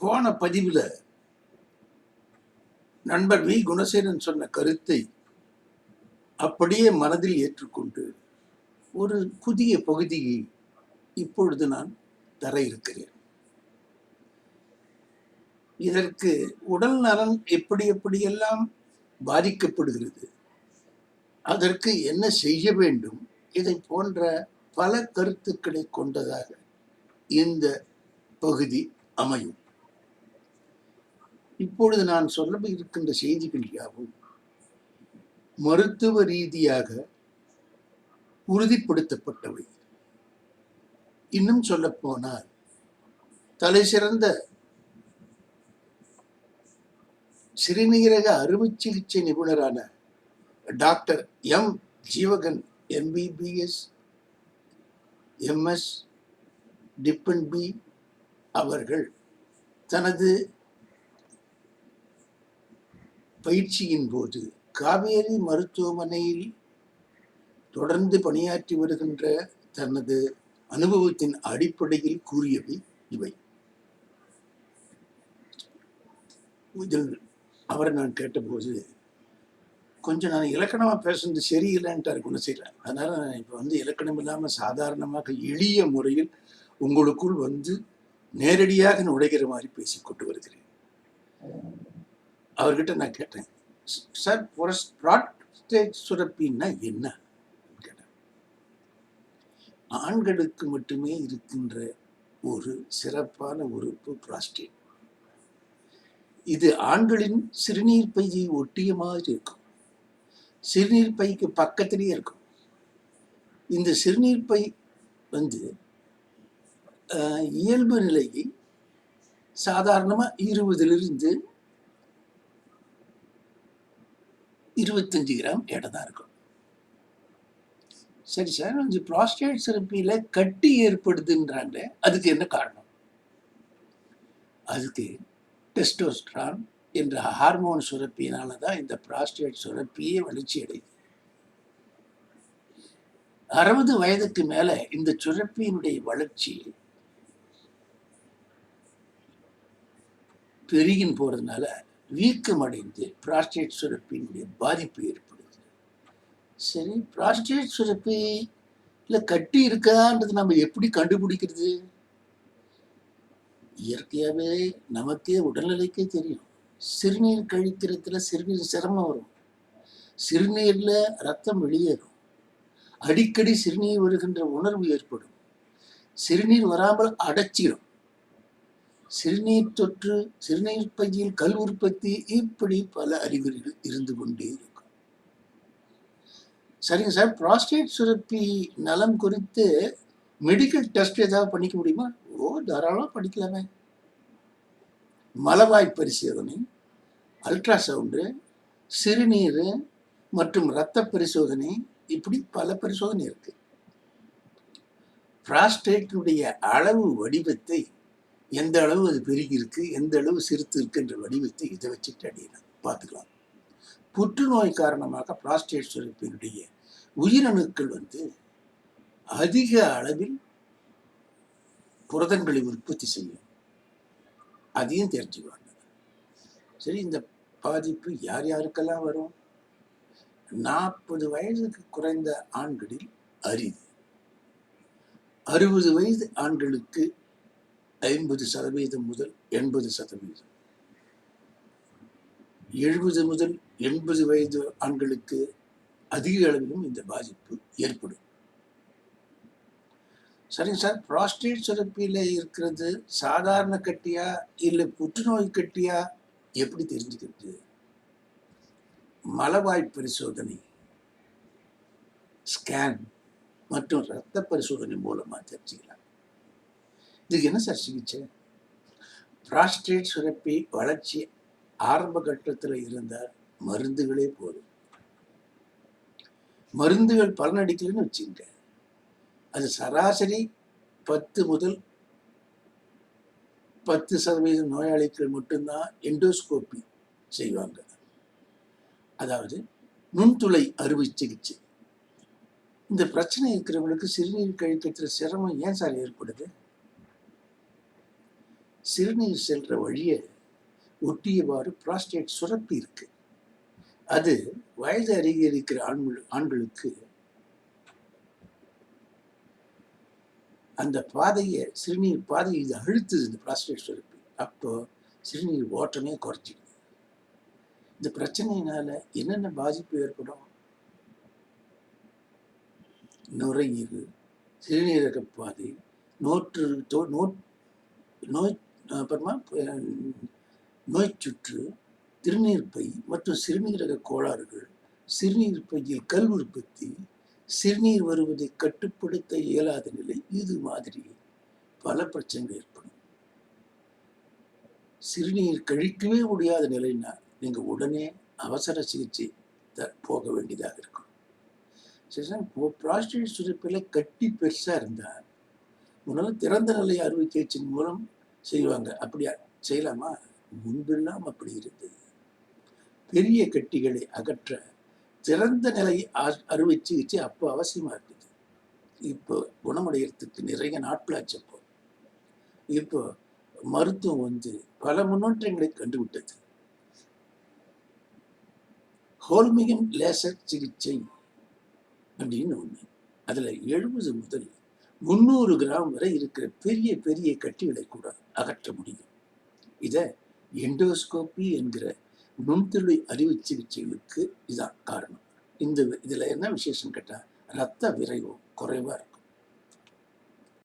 போன பதிவில் நண்பர் வி. குணசேகரன் சொன்ன கருத்தை அப்படியே மனதில் ஏற்றுக்கொண்டு ஒரு புதிய பகுதியை இப்பொழுது நான் தர இருக்கிறேன். இதற்கு உடல் நலன் எப்படி எப்படியெல்லாம் பாதிக்கப்படுகிறது அதற்கு என்ன செய்ய வேண்டும் இதை போன்ற பல கருத்துக்களை கொண்டதாக இந்த பகுதி அமையும். இப்பொழுது நான் சொல்ல இருக்கின்ற செய்திகள் யாவும் மருத்துவ ரீதியாக உறுதிப்படுத்தப்பட்டவை. இன்னும் சொல்லப்போனால் தலை சிறந்த சிறுநீரக அறுவை சிகிச்சை நிபுணரான doctor M. Jeevagan MBBS MS tiffin B அவர்கள் தனது பயிற்சியின் போது காவேரி மருத்துவமனையில் தொடர்ந்து பணியாற்றி வருகின்ற தனது அனுபவத்தின் அடிப்படையில் கூறியவை இவை. இதில் அவரை நான் கேட்டபோது கொஞ்சம் நான் இலக்கணமாக பேசுறது சரியில்லைன்ட்டார் குணசீலன் அதனால நான் இப்போ வந்து இலக்கணம் இல்லாமல் சாதாரணமாக எளிய முறையில் உங்களுக்குள் வந்து நேரடியாக நுழைகிற மாதிரி பேசி கொண்டு வருகிறேன். அவர்கிட்ட நான் கேட்டேன் சார் ப்ராஸ்டேட் சுரப்பின்னா என்ன? கேட்டேன். ஆண்களுக்கு மட்டுமே இருக்கின்ற ஒரு சிறப்பான உறுப்பு ப்ராஸ்டேட் இது ஆண்களின் சிறுநீர் பையை ஒட்டிய மாதிரி இருக்கும். சிறுநீர் பைக்கு பக்கத்திலேயே இருக்கும். இந்த சிறுநீர் பை வந்து இயல்பு நிலையை சாதாரணமாக இருபதிலிருந்து இருபத்தஞ்சு கிராம் எடை தான் இருக்கும். சரி சார் இந்த ப்ராஸ்டேட் சிறப்பியில் கட்டி ஏற்படுதுன்றாங்க அதுக்கு என்ன காரணம்? அதுக்கு டெஸ்டோஸ்ட்ரான் என்ற ஹார்மோன் சுரப்பியினால தான் இந்த ப்ராஸ்டேட் சுரப்பியே வளர்ச்சி அடையுது. அறுபது வயதுக்கு மேல இந்த சுரப்பியினுடைய வளர்ச்சி பெருகின் போறதுனால வீக்கம் அடைந்து ப்ராஸ்டேட் சுரப்பியினுடைய பாதிப்பு ஏற்படுது சரி பிராஸ்டேட் சுரப்பி இல்லை கட்டி இருக்கான்றது நம்ம எப்படி கண்டுபிடிக்கிறது? இயற்கையாகவே நமக்கே உடல்நிலைக்கே தெரியும். சிறுநீர் கழிக்கிறதுல சிறுநீர் சிரமம் வரும். சிறுநீரில் ரத்தம் வெளியேறும். அடிக்கடி சிறுநீர் வருகின்ற உணர்வு ஏற்படும். சிறுநீர் வராமல் அடைச்சிடும் சிறுநீர் தொற்று சிறுநீர் பையில் கல் உற்பத்தி இப்படி பல அறிகுறிகள் இருந்து கொண்டே இருக்கும். சரிங்க சார். ப்ராஸ்டேட் சுரப்பி நலம் குறித்து மெடிக்கல் டெஸ்ட் ஏதாவது பண்ணிக்க முடியுமா? ஓ தாராளமாக படிக்கலாமே மலவாய் பரிசோதனை அல்ட்ராசவுண்டு சிறுநீர் மற்றும் இரத்த பரிசோதனை இப்படி பல பரிசோதனை இருக்கு. பிராஸ்டேட்டினுடைய அளவு வடிவத்தை எந்த அளவு அது பெருகி இருக்கு எந்த அளவு சிறுத்து இருக்குன்ற வடிவத்தை இதை வச்சுட்டு அடியலாம் பார்த்துக்கலாம். புற்றுநோய் காரணமாக பிராஸ்டேட் சுரப்பினுடைய உயிரணுக்கள் வந்து அதிக அளவில் புரதங்களை உற்பத்தி செய்யும். அதையும் தெரிஞ்சுக்குவாங்க சரி இந்த பாதிப்பு யார் யாருக்கெல்லாம் வரும்? நாற்பது வயதுக்கு குறைந்த ஆண்களில் அரிது. அறுபது வயது ஆண்களுக்கு ஐம்பது சதவீதம் முதல் எண்பது சதவீதம். எழுபது முதல் எண்பது வயது ஆண்களுக்கு அதிக அளவிலும் இந்த பாதிப்பு ஏற்படும். சரிங்க சார். ப்ராஸ்டேட் சுரப்பியில் இருக்கிறது சாதாரண கட்டியா இல்லை புற்றுநோய் கட்டியா? எப்படி தெரிஞ்சுக்கிறது? மலவாய் பரிசோதனை ஸ்கேன் மற்றும் இரத்த பரிசோதனை மூலமாக தெரிஞ்சுக்கலாம். இதுக்கு என்ன சார் சிகிச்சை? பிராஸ்டேட் சுரப்பி வளர்ச்சி ஆரம்ப கட்டத்தில் இருந்தால் மருந்துகளே போதும். மருந்துகள் பலனடிக்கலைன்னு வச்சுங்க அது சராசரி பத்து முதல் பத்து சதவீதம் நோயாளிகள் மட்டும்தான் எண்டோஸ்கோபி செய்வாங்க. அதாவது நுண்துளை அறுவை சிகிச்சை. இந்த பிரச்சனை இருக்கிறவங்களுக்கு சிறுநீர் கழிக்கத்தில் சிரமம் ஏன் சார் ஏற்படுது? சிறுநீர் சென்ற வழியை ஒட்டியவாறு புராஸ்டேட் சுரப்பி இருக்கு. அது வயது அதிகரிக்கிற ஆண்கள் ஆண்களுக்கு அந்த பாதையை சிறுநீர் பாதையை இது அழுத்துது இந்த புராஸ்டேட் சுரப்பி. அப்போ சிறுநீர் ஓட்டமே குறைச்சிடுது இந்த பிரச்சனையினால என்னென்ன பாதிப்பு ஏற்படும்? நுரையீரல் சிறுநீரக பாதை நோற்று நோட் நோய் அப்புறமா நோய் சுற்று திருநீர் பை மற்றும் சிறுநீரக கோளாறுகள் சிறுநீர் பையில் கல் உற்பத்தி சிறுநீர் வருவதை கட்டுப்படுத்த இயலாத நிலை இது மாதிரி பல பிரச்சனைகள் ஏற்படும். சிறுநீர் கழிக்கவே முடியாத நிலைன்னா நீங்க உடனே அவசர சிகிச்சை த- போக வேண்டியதாக இருக்கும். ப்ராஸ்டேட் சுரப்பில் கட்டி பெருசாக இருந்தால் முன்னால திறந்த நிலை அறுவை சிகிச்சையின் மூலம் செய்வாங்க. அப்படியா? செய்யலாமா? முன்பெல்லாம் அப்படி இருந்தது. பெரிய கட்டிகளை அகற்ற திறந்த நிலை அறுவை சிகிச்சை அப்போ அவசியமா இருக்குது இப்போ குணமடைகிறதுக்கு நிறைய நாட்களாச்சு அப்போ. இப்போ மருத்துவம் வந்து பல முன்னேற்றங்களை கண்டுவிட்டது. ஹோல்மியம் லேசர் சிகிச்சை அப்படின்னு ஒண்ணு. அதுல எழுபது முதல் முந்நூறு கிராம் வரை இருக்கிற பெரிய பெரிய கட்டிகளை கூட அகற்ற முடியும். இதை எண்டோஸ்கோபி என்கிற நுண்துளை அறுவை சிகிச்சைகளுக்கு இதான் காரணம். இந்த இதுல என்ன விசேஷம் கேட்டா ரத்த விரைவு குறைவா இருக்கும்.